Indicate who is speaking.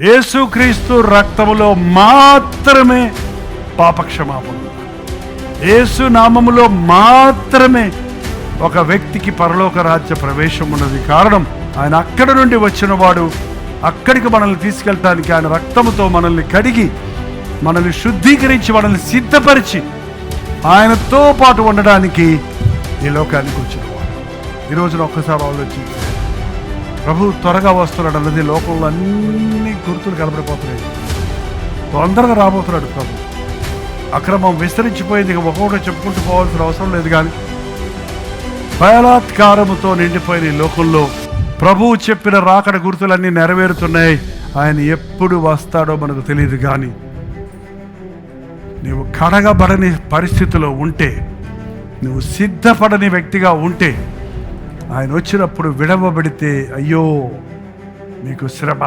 Speaker 1: యేసుక్రీస్తు రక్తములో మాత్రమే పాపక్షమాపణ. యేసు నామములో మాత్రమే ఒక వ్యక్తికి పరలోక రాజ్య ప్రవేశం ఉన్నది కారణం ఆయన అక్కడ నుండి వచ్చిన వాడు అక్కడికి మనల్ని తీసుకెళ్ళటానికి ఆయన రక్తముతో మనల్ని కడిగి మనల్ని శుద్ధీకరించి మనల్ని సిద్ధపరిచి ఆయనతో పాటు ఉండడానికి ఈ లోకానికి వచ్చిన వాడు ఈ రోజున ఒక్కసారి ఆలోచించి ప్రభు త్వరగా వస్తున్నాడు అన్నది లోకంలో అన్ని గుర్తులు కనబడిపోతున్నాయి. తొందరగా రాబోతున్నాడు ప్రభు. అక్రమం విస్తరించిపోయింది ఇక ఒక్కొక్కటి చెప్పుకుంటూ పోవాల్సిన అవసరం లేదు కానీ బలాత్కారముతో నిండిపోయిన ఈ లోకంలో ప్రభువు చెప్పిన రాకడ గుర్తులన్నీ నెరవేరుతున్నాయి. ఆయన ఎప్పుడు వస్తాడో మనకు తెలియదు కానీ నీవు కడగబడని పరిస్థితిలో ఉంటే నువ్వు సిద్ధపడని వ్యక్తిగా ఉంటే ఆయన వచ్చినప్పుడు విడవబడితే అయ్యో మీకు శ్రమ.